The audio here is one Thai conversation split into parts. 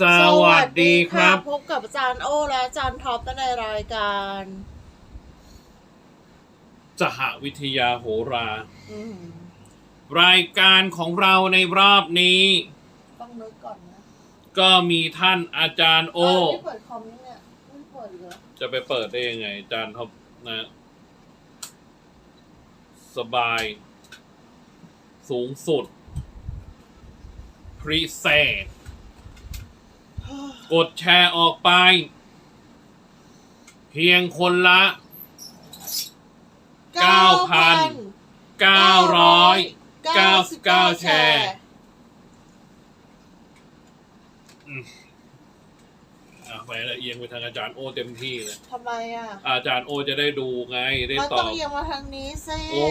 สวัสดีครับ พบกับอาจารย์โอและอาจารย์ท็อปในรายการสหวิทยาโหราอืมรายการของเราในรอบนี้ต้องนึกก่อนนะ ก็มีท่านอาจารย์โอาวนี่เปิดคอมนี่เนี่ยไม่เปิดเหรอจะไปเปิดได้ยังไง อาจารย์ท็อปนะ สบาย สูงสุด พรีเซต กดแชร์ออกไป เพียงคนละ9,000 999 แชร์อะไปละเอียงไปทางอาจารย์โอเต็มที่เลย ทำไมอะ อาจารย์โอจะได้ดูไงได้มันตต้อองบเอียงมาทางนี้สิโอ้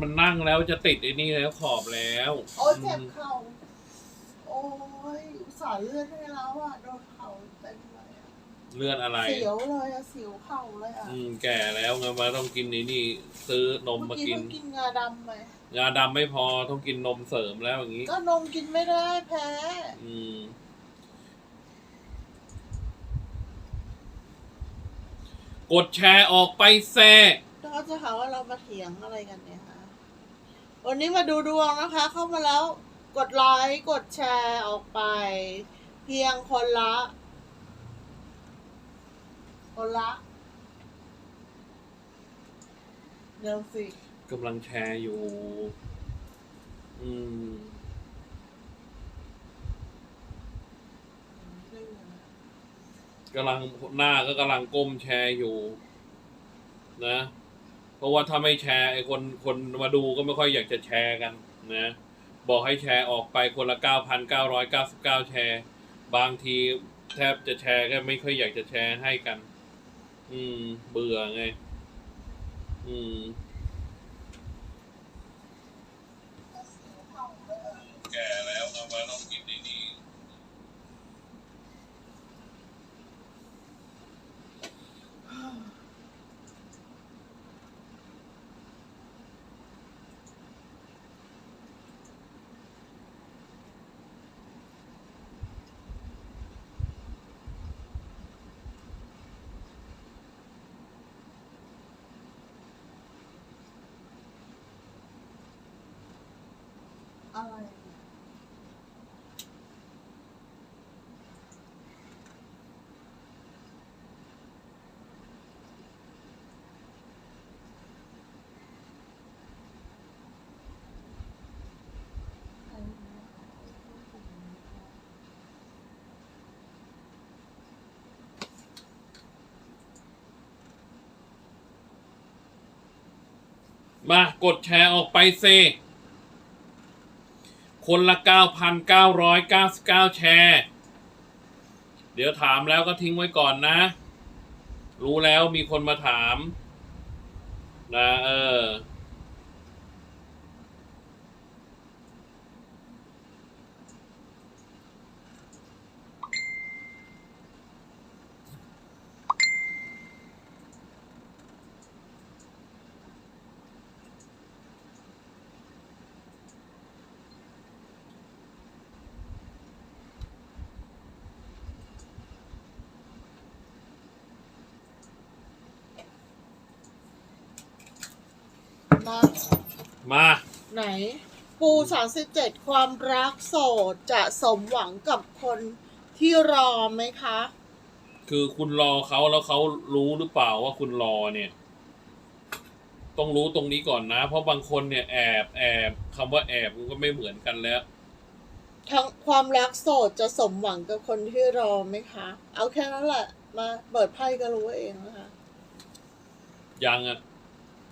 มันนั่งแล้วจะติดไอ้นี่แล้วขอบแล้วโอ้เจ็บเข่าโอ้ยอุต ส่าห์เลื่อนให้แล้วอะโดนเข่าเต็มเลยอะเลื่อนอะไร เสียวเลยอะเสียวเข่าเลยอะอืมแก่แล้วไงมาต้องกินไอ้นี่ซื้อนมเมื่อมากี้กิน เพิ่งกินงาดำไปยาดำไม่พอต้องกินนมเสริมแล้วอย่างนี้ ก็นมกินไม่ได้แพ้ อืม กดแชร์ออกไปแซ่แล้วเขาจะหาว่าเรามาเถียงอะไรกันเนี่ยคะ วันนี้มาดูดวงนะคะ เข้ามาแล้ว กดไลค์กดแชร์ออกไป เพียงคนละ คนละเร็วสิกำลังแชร์อยู่ อืม กำลังหน้าก็กำลังก้มแชร์อยู่ นะ เพราะว่าถ้าไม่แชร์ไอ้คนคนมาดูก็ไม่ค่อยอยากจะแชร์กัน นะ บอกให้แชร์ออกไปคนละเก้าพันเก้าร้อยเก้าสิบเก้าแชร์ บางทีแทบจะแชร์ก็ไม่ค่อยอยากจะแชร์ให้กัน อืม เบื่อไง อืม แก่แล้วเอามาต้องกินดีๆ อะไรมากดแชร์ออกไปเซ คนละ 9,999 แชร์ เดี๋ยวถามแล้วก็ทิ้งไว้ก่อนนะ รู้แล้วมีคนมาถาม นะเออ มามาไหน ปูสามสิบเจ็ดความรักโสดจะสมหวังกับคนที่รอไหมคะ คือคุณรอเขาแล้วเขารู้หรือเปล่าว่าคุณรอเนี่ย ต้องรู้ตรงนี้ก่อนนะ เพราะบางคนเนี่ยแอบแอบคำว่าแอบมันก็ไม่เหมือนกันแล้ว ทั้งความรักโสดจะสมหวังกับคนที่รอไหมคะ เอาแค่นั้นแหละ มาเปิดไพ่ก็รู้เองนะคะ ยังอะ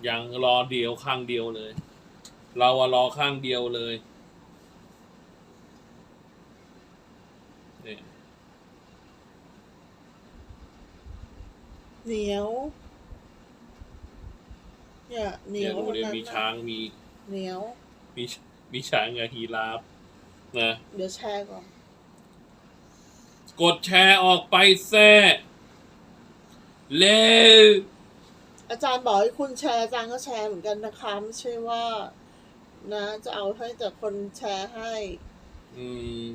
ยังรอเดียวข้างเดียวเลย เราอะรอข้างเดียวเลยเนี่ยเหนียวเนี่ยเหนีเนี่ยยวดูเนี่ยทั้งนั้นมีน่ะช้างมีเหนียว มีมีช้างกับฮีราฟนะ เดี๋ยวแชร์ก่อน กดแชร์ออกไปแซ่เร็ว อาจารย์บอกให้คุณแชร์อาจารย์ก็แชร์เหมือนกันนะคะไม่ใช่ว่า นะ จะเอาให้แต่คนแชร์ให้ อืม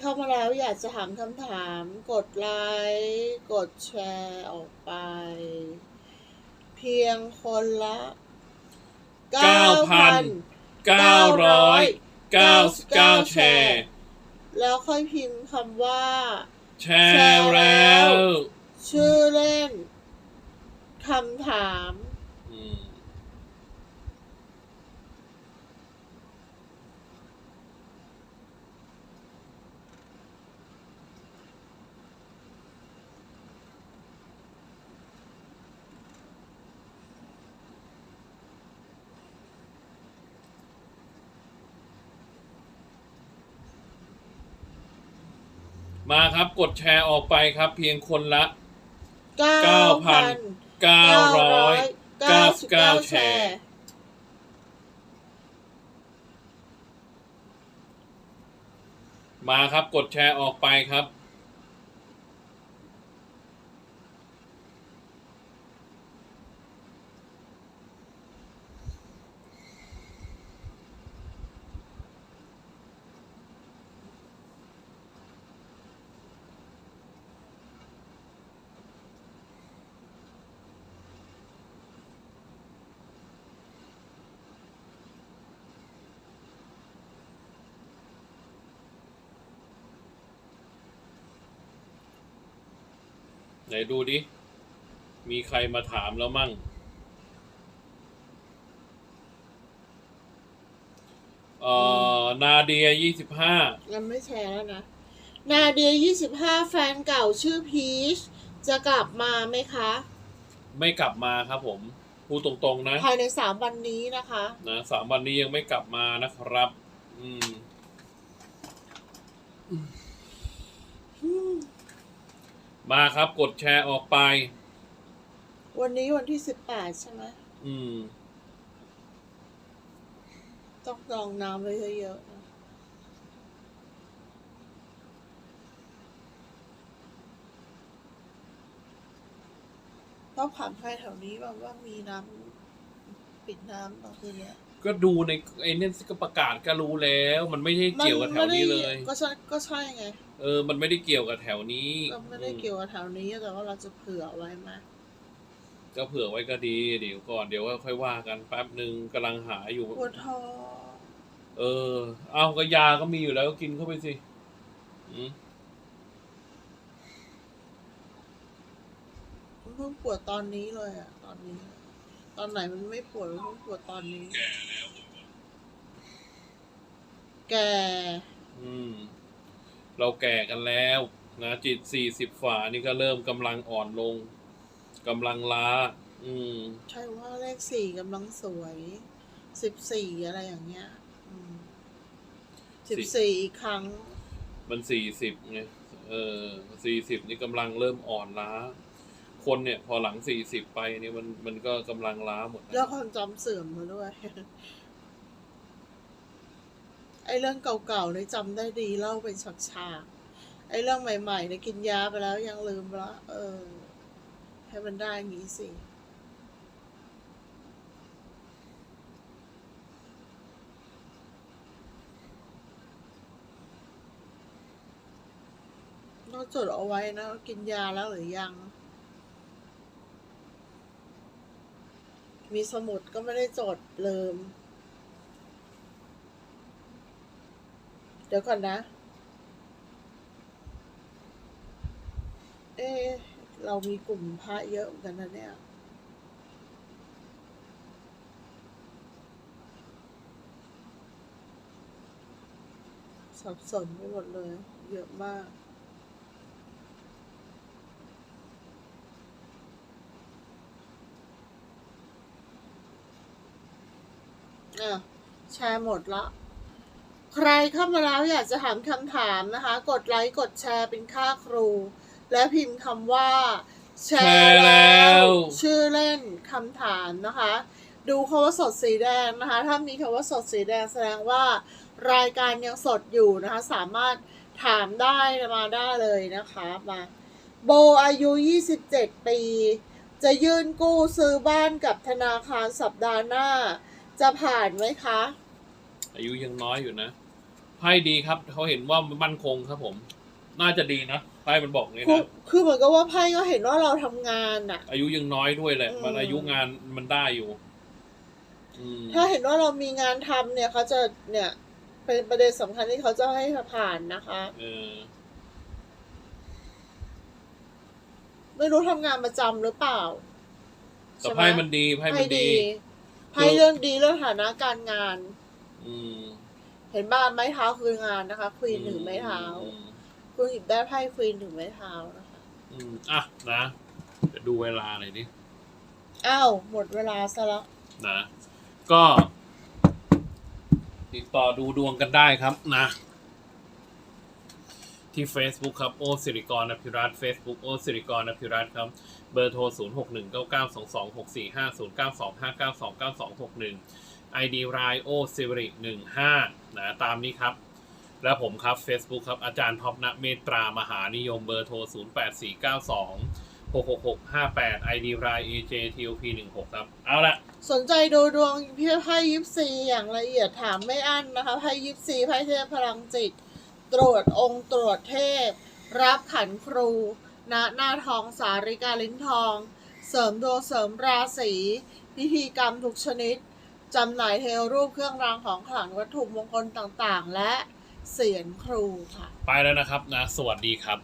เข้ามาแล้วอยากจะถามคำถาม กดไลค์กดแชร์ออกไป เพียงคนละเก้าพันเก้าร้อยเก้าสิบเก้าแชร์ แล้วค่อยพิมพ์คำว่า แชร์แล้ว ชื่อเล่นคำถาม มาครับกดแชร์ออกไปครับ เพียงคนละ 9,000 999 แชร์ มาครับกดแชร์ออกไปครับ ไหนดูดิ มีใครมาถามแล้วมั่ง เอ่อ นาเดียยี่สิบห้า ยังไม่แชร์แล้วนะ นาเดีย25แฟนเก่าชื่อพีชจะกลับมาไหมคะ ไม่กลับมาครับผม พูดตรงๆนะ ภายในสามวันนี้นะคะ นะสามวันนี้ยังไม่กลับมานะครับ อืม มาครับกดแชร์ออกไป วันนี้วันที่สิบแปดใช่ไหมอืม ต้องลองน้ำไว้เยอะๆนะต้องถามใครแถวนี้บ้างว่ามีน้ำปิดน้ำตอนคืนเนี้ยก็ดูในไอ้เนี่ยก็ประกาศก็รู้แล้ว มันไม่ใช่เกี่ยวกับแถวนี้เลย ก็ใช่ก็ใช่ไง เออ มันไม่ได้เกี่ยวกับแถวนี้ก็ไม่ได้เกี่ยวกับแถวนี้แต่ว่าเราจะเผื่อไว้ไหมก็เผื่อไว้ก็ดีเดี๋ยวก่อนเดี๋ยวค่อยว่ากันแป๊บหนึ่งกำลังหาอยู่ปวดท้องเออ เอาก็ยาก็มีอยู่แล้วก็กินเข้าไปสิอืมมันเพิ่งปวดตอนนี้เลยอะตอนนี้ ตอนไหนมันไม่ปวดมันเพิ่งปวดตอนนี้ แก่อืม เราแก่กันแล้วนะจิตสี่สิบฝ่านี่ก็เริ่มกำลังอ่อนลงกำลังล้า อืม ใช่ว่าเลขสี่กำลังสวยสิบสี่อะไรอย่างเงี้ยสิบสี่อีกครั้ง มันสี่สิบไงเออสี่สิบนี่กำลังเริ่มอ่อนล้า คนเนี่ย พอหลังสี่สิบไปเนี่ยมันมันก็กำลังล้าหมดนะแล้วความจำเสื่อมมาด้วยไอ้เรื่องเก่าๆเนี่ยจำได้ดีเล่าเป็นฉากๆไอ้เรื่องใหม่ๆเนี่ยกินยาไปแล้วยังลืมละเออ ให้มันได้อย่างนี้สินอกจดเอาไว้นะ กินยาแล้วหรือยัง มีสมุดก็ไม่ได้จดลืม ดี๋ยวก่อนนะ เอเรามีกลุ่มพระเยอะเหมือนกันนะเนี่ย สับสนไปหมดเลย เยอะมากอะแชร์หมดละ ใครเข้ามาแล้วอยากจะถามคำถามนะคะ กดไลค์กดแชร์เป็นค่าครู และพิมพ์คำว่าแชแชร์แล้ว ชื่อเล่นคำถามนะคะ ดูคำว่าสดสีแดงนะคะ ถ้ามีคำว่าสดสีแดงแสดงว่ารายการยังสดอยู่นะคะ สามารถถามได้มาได้เลยนะคะมาโบอายุ 27 ปี จะยื่นกู้ซื้อบ้านกับธนาคารสัปดาห์หน้า จะผ่านไหมคะ อายุยังน้อยอยู่นะผ ไพ่ดีครับเขาเห็นว่ามั่นคงครับผม น่าจะดีนะไพ่มันบอกงี้คือนะคือเหมือนกับว่าไพ่ก็เห็นว่าเราทำงานอะ อายุยังน้อยด้วยแหละอืมมันอายุงานมันได้อยู่ อืมถ้าเห็นว่าเรามีงานทำเนี่ยเขาจะเนี่ย เป็นประเด็นสำคัญที่เขาจะให้ผ่านนะคะ เออไม่รู้ทำงานประจำหรือเปล่าแต่ใช่ไหไพ่มันดีไพ่มันดีไพ่เรื่องดีเรื่องฐานะการงาน อืม เห็นบ้านไม้เท้าคืองานนะคะ ควีนหนึ่งไม้เท้าอืมคุณหยิบได้ไพ่ควีนหนึ่งไม้เท้านะคะอืมอะนะเดี๋ยวดูเวลาหน่อยดิอ้าวหมดเวลาซะแล้วนะ ก็ ติดต่อดูดวงกันได้ครับนะ ที่ Facebook ครับ โอสิริกรอภิรัตน์ Facebook โอสิริกรอภิรัตน์ครับ เบอร์โทร 0 6 1 9 9 2 2 6 4 5 0 9 2 5 9 2 9 2 6 1 ID รายโอสิริ15นะตามนี้ครับ และผมครับ Facebook ครับ อาจารย์ท็อปณเมตตามหานิยมเบอร์โทร 0 8 4 9 2 6 6 6 5 8 ID ราย AJTOP 16ครับ เอาละสนใจดูดวงพี่ไพ่ยิปซีอย่างละเอียดถามไม่อั้นนะคะไพ่ยิปซีไพ่เทพพลังจิต ตรวจองค์ตรวจเทพ รับขันครูณหน้าทองสาริกาลิ้นทอง เสริมดวงเสริมราศีพิธีกรรมทุกชนิด จำหน่ายเทวรูปเครื่องรางของขลังวัตถุมงคลต่างๆ และเสียนครูค่ะ ไปแล้วนะครับนะ สวัสดีครับ